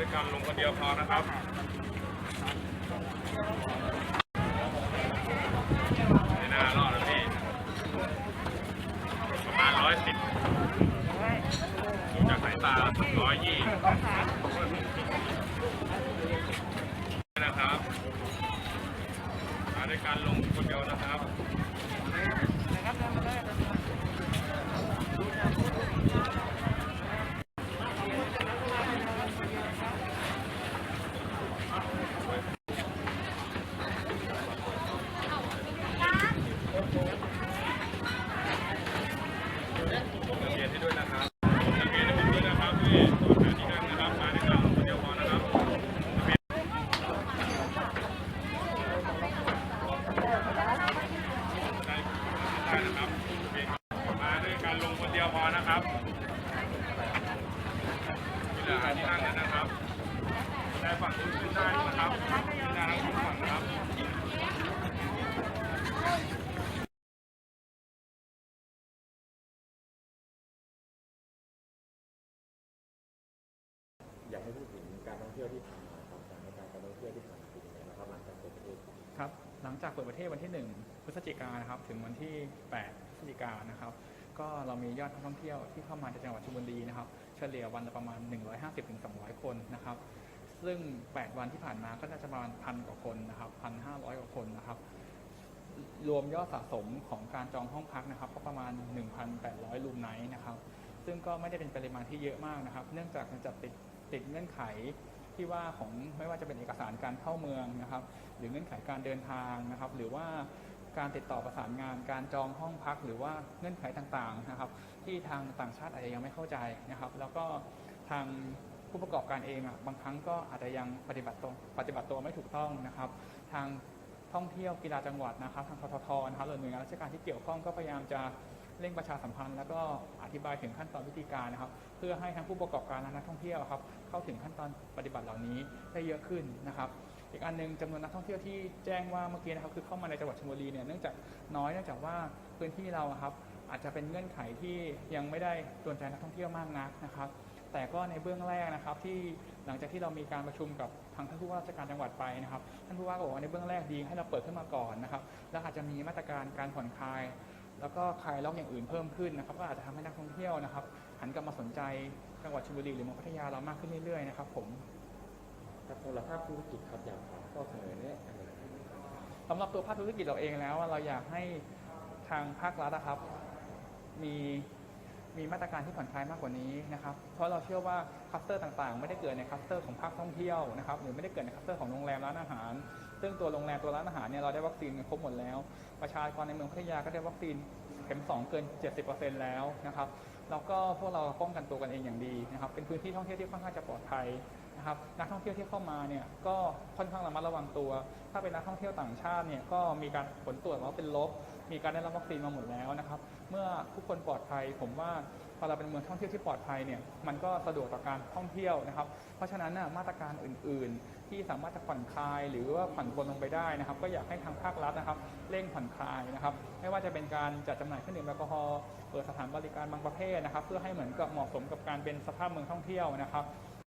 ด้วยกันลงคนเดียวพอนะครับไม่น่ารอดนะพี่ประมาณร้อยสิบดูจากสายตาร้อยยี่นะครับมาด้วยกันลงคนเดียวนะครับ ลงทะเบียนให้ด้วยนะครับลงทะเบียนให้ผมด้วยนะครับพี่ก่อนหาที่นั่งนะครับ มาด้วยกันลงคนเดียวพอนะครับลงทะเบียนได้ได้นะครับโอเคครับมาด้วยกันลงคนเดียวพอนะครับที่ เหลือหาที่นั่งกันนะครับได้ฝั่งนู้นขึ้นได้นะครับขึ้นได้ทั้งสองฝั่งนะครับอยากให้พูดถึงการท่องเที่ยวที่ผ่านมาครับสถานการณ์การท่องเที่ยวที่ผ่านมาเป็นยังไงนะครับหลังจากเปิดประเทศครับหลังจากเปิดประเทศวันที่ 1 พฤศจิกายนนะครับ ถึงวันที่ 8 พฤศจิกายนนะครับ ก็เรามียอดนักท่องเที่ยวที่เข้ามาจากจังหวัดชลบุรีนะครับ เฉลี่ยวันละประมาณ 150-200 คนนะครับ ซึ่ง 8 วันที่ผ่านมาก็น่าจะประมาณพันกว่าคนนะครับ1,500กว่าคนนะครับ รวมยอดสะสมของการจองห้องพักนะครับ ก็ประมาณ 1,800 รูมไนท์นะครับ ซึ่งก็ไม่ได้เป็นปริมาณที่เยอะมากนะครับ เนื่องจากมันจะติดติดเงื่อนไขที่ว่าของไม่ว่าจะเป็นเอกสารการเข้าเมืองนะครับ หรือเงื่อนไขการเดินทางนะครับ หรือว่า การติดต่อประสานงาน การจองห้องพักหรือว่าเงื่อนไขต่างๆนะครับ ที่ทางต่างชาติอาจจะยังไม่เข้าใจนะครับ แล้วก็ทางผู้ประกอบการเองอะบางครั้งก็อาจจะยังปฏิบัติตัวปฏิบัติตัวไม่ถูกต้องนะครับ ทางท่องเที่ยวกีฬาจังหวัดนะครับ ทางทททนะครับหรือหน่วยงานราชการที่เกี่ยวข้องก็พยายามจะเร่งประชาสัมพันธ์ แล้วก็อธิบายถึงขั้นตอนวิธีการนะครับ เพื่อให้ทั้งผู้ประกอบการและนักท่องเที่ยวครับเข้าถึงขั้นตอนปฏิบัติเหล่านี้ได้เยอะขึ้นนะครับ อีกอันหนึงจำนวนนักท่องเที่ยวที่แจ้งว่าเมื่อกี้นะครับคือเข้ามาในจังหวัดชลบุรีเนี่ยเนื่องจากน้อยเนื่องจากว่าพื้นที่เราครับอาจจะเป็นเงื่อนไขที่ยังไม่ได้โดนใจนักท่องเที่ยวมากนักนะครับ แต่ก็ในเบื้องแรกนะครับที่หลังจากที่เรามีการประชุมกับทางท่านผู้ว่าราชการจังหวัดไปนะครับท่านผู้ว่าก็บอกว่าในเบื้องแรกดีให้เราเปิดขึ้นมาก่อนนะครับแล้วอาจจะมีมาตรการการผ่อนคลายแล้วก็คลายล็อกอย่างอื่นเพิ่มขึ้นนะครับก็อาจจะทำให้นักท่องเที่ยวนะครับหันกลับมาสนใจจังหวัดชลบุรีหรือเมืองพัทยาเรามากขึ้นเรื่อยๆนะครับผม ครับสำหรับภาคธุรกิจครับอยากข้อเสนอแนะอะไรสำหรับตัวภาคธุรกิจเราเองแล้วเราอยากให้ทางภาครัฐนะครับ มีมีมาตรการที่ผ่อนคลายมากกว่านี้นะครับ เพราะเราเชื่อว่าคัสเตอร์ต่างๆ ไม่ได้เกิดในคัสเตอร์ของภาคท่องเที่ยวนะครับ หรือไม่ได้เกิดในคัสเตอร์ของโรงแรมร้านอาหาร ซึ่งตัวโรงแรมตัวร้านอาหารเนี่ยเราได้วัคซีนกันครบหมดแล้ว ประชากรในเมืองพัทยาก็ได้วัคซีนเข็ม 2 เกิน 70%แล้วนะครับ แล้วก็พวกเราป้องกันตัวกันเองอย่างดีนะครับ เป็นพื้นที่ท่องเที่ยวที่ค่อนข้างจะปลอดภัย นะครับนักท่องเที่ยวที่เข้ามาเนี่ยก็ค่อนข้างระมัดระวังตัว ถ้าเป็นนักท่องเที่ยวต่างชาติเนี่ยก็มีการผลตรวจว่าเป็นลบ มีการได้รับวัคซีนมาหมดแล้วนะครับ เมื่อทุกคนปลอดภัยผมว่าพอเราเป็นเมืองท่องเที่ยวที่ปลอดภัยเนี่ยมันก็สะดวกต่อการท่องเที่ยวนะครับ เพราะฉะนั้นนะมาตรการอื่น ๆ ที่สามารถจะผ่อนคลายหรือว่าผ่อนปลนลงไปได้นะครับ ก็อยากให้ทางภาครัฐนะครับเร่งผ่อนคลายนะครับ ไม่ว่าจะเป็นการจัดจำหน่ายเครื่องดื่มแอลกอฮอล์เปิดสถานบริการบางประเภทนะครับ เพื่อให้เหมือนกับเหมาะสมกับการเป็นสภาพเมืองท่องเที่ยวนะครับ